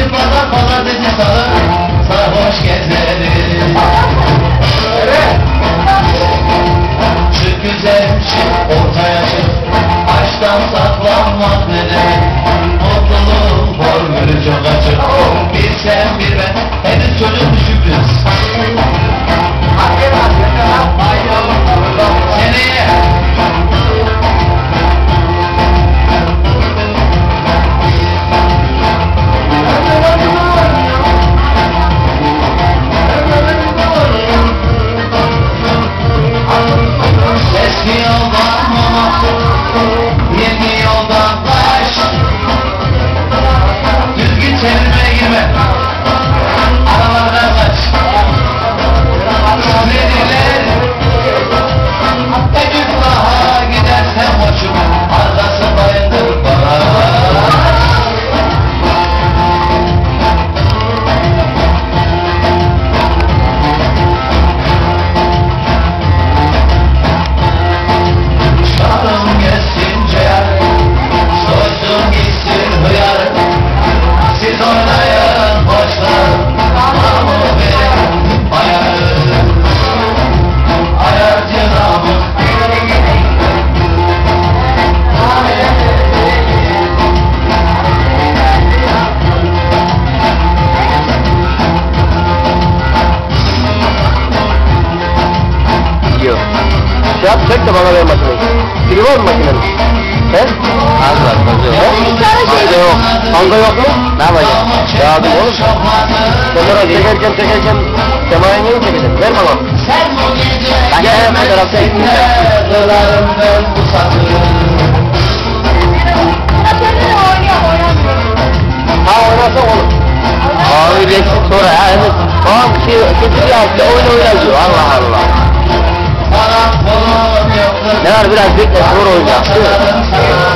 Cumartesi, pazar, pazartesi, salı Sarhoş gezeriz Şu güzel şey ortaya çık Aşktan saklanmak ne demek Çek de bana ver makineyi. Pili var mı makinenin? He? Az var fazla yok. Fazla yok. Fazla yok mu? Ne yapacağım? Ya abi oğlum. Kamera çekerken çekerken semaya niye çekeceksin? Ver bana. Ben de hemen Kılarım ben bu satırı Ha oynasın oğlum. Abi resim sonra ya. Evet. Tamam şey kötü bir hafta oyun oynayacak. Allah Allah. Ne var biraz bekle değil mi?